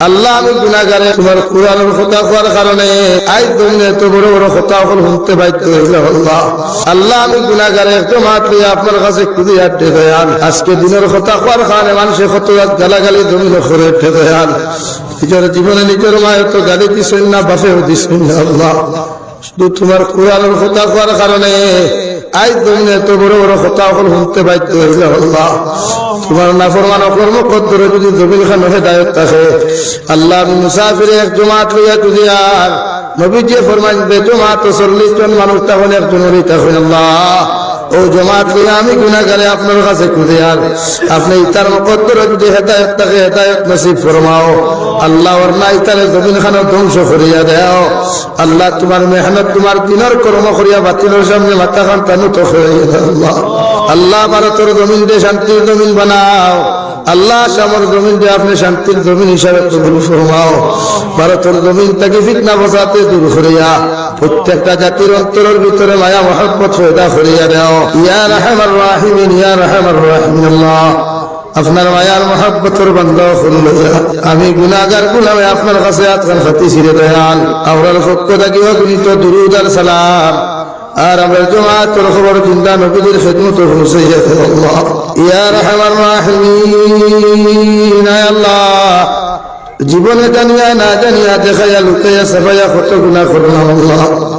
আল্লাহ আমি গুনাগারে তোমার কোরআনের কথা হওয়ার কারণে আই তুমি এত বড় বড় কথা হল শুনতে বাধ্য হইলে আল্লাহ। আল্লাহ আমি গুনাগারে একটু মাত্র আপনার কাছে খুবই আড্ডে দয়াল আজকে দিনের কথা হওয়ার কারণে মানুষের কত গালাগালি জমিন করে দয়াল নিজের জীবনে নিজের মায়ের তো গালি দিছেন না, বাপেও দিছেন না আল্লাহ। শুধু তোমার কোরআনের কথা হওয়ার কারণে আই তুমি এত বড় বড় কথা হল শুনতে বাধ্য হইলে আল্লাহ। তোমার নাফরমান কর্ম কদ্দরে যদি জমিন খান হেদায়ত থাকে, আল্লাহ মুসাফিরে এক জমাত লইয়া যদি আর নবী যে ফরমান বে জমাত চল্লিশ জন মানুষ তখন একজন তখন আল্লাহ। ও জমাত লইয়া আমি গুণাগারে আপনার কাছে খুঁজে আর আপনি ইতার মকদ্দরে যদি হেদায়ত থাকে, হেদায়ত নসিব ফরমাও। আল্লাহ ওর না ইতারে জমিন খান ধ্বংস করিয়া দেও। আল্লাহ তোমার মেহনত, তোমার দিনের কর্ম করিয়া বাতিলের সামনে মাথা খান তানু তো আল্লাহ। আল্লাহ ভারতের জমিন দিয়ে শান্তির জমিন বানাও। আল্লাহ আমার জমিন দিয়ে আপনি শান্তির জমিন হিসাবে কবুল ফরমাও। ভারতের জমিন থেকে ফিতনা বসাতে দূর করিয়া প্রত্যেকটা জাতির অন্তরের ভিতরে মায়া, মহব্বত পয়দা করিয়া দাও। ইয়া রাহমার রাহিমিন, ইয়া রাহমার রাহিমিন, আল্লাহ। আপনার মায়ার মহাব্বতর আমি গুনাগার গুলামে আপনার কাছে আতকান খাতি ছিঁড়ে দয়াল আওরার পক্ষ থাকিও গুণিত দুরুদ আর সালাম। আর চিন্তা আল্লাহ। জীবনে জানিয়া না জানিয়া দেখাইয়া লুকাইয়া সাফাইয়া কত গুণা করলাম